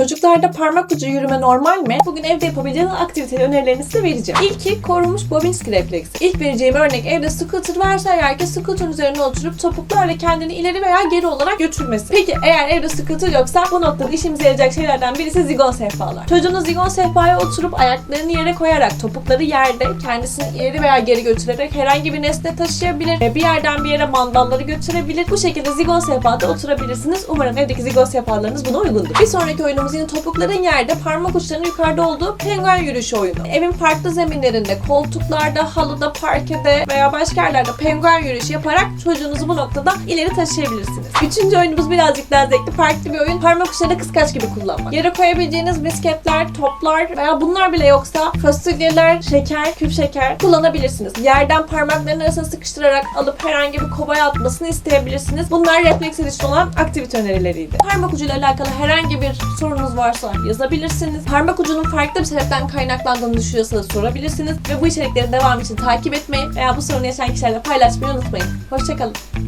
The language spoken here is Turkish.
Çocuklarda parmak ucu yürüme normal mi? Bugün evde yapabileceğiniz aktivite önerilerini size vereceğim. İlki korunmuş Babinski refleksi. İlk vereceğim örnek evde scooter varsa eğer ki scooter'ın üzerine oturup topuklarla kendini ileri veya geri olarak götürmesi. Peki eğer evde scooter yoksa bu noktada işimize yarayacak şeylerden birisi zigon sehpalar. Çocuğunuz zigon sehpaya oturup ayaklarını yere koyarak topukları yerde kendisini ileri veya geri götürerek herhangi bir nesne taşıyabilir bir yerden bir yere mandalları götürebilir. Bu şekilde zigon sehpada oturabilirsiniz. Umarım evdeki zigon sehpalarınız buna uygundur. Bir sonraki oyunumuz yine topukların yerde, parmak uçlarının yukarıda olduğu penguen yürüyüşü oyunu. Evin farklı zeminlerinde, koltuklarda, halıda, parkede veya başka yerlerde penguen yürüyüşü yaparak çocuğunuzu bu noktada ileri taşıyabilirsiniz. Üçüncü oyunumuz birazcık daha zevkli, farklı bir oyun. Parmak uçlarını kıskaç gibi kullanmak. Yere koyabileceğiniz misketler, toplar veya bunlar bile yoksa fasulyeler, şeker, küp şeker kullanabilirsiniz. Yerden parmakların arasına sıkıştırarak alıp herhangi bir kovaya atmasını isteyebilirsiniz. Bunlar refleks için olan aktivite önerileriydi. Parmak ucuyla alakalı herhangi bir sorunuz varsa yazabilirsiniz. Parmak ucunun farklı bir sebepten kaynaklandığını düşünüyorsanız sorabilirsiniz. Ve bu içeriklerin devamı için takip etmeyi veya bu sorunu yaşayan kişilerle paylaşmayı unutmayın. Hoşçakalın.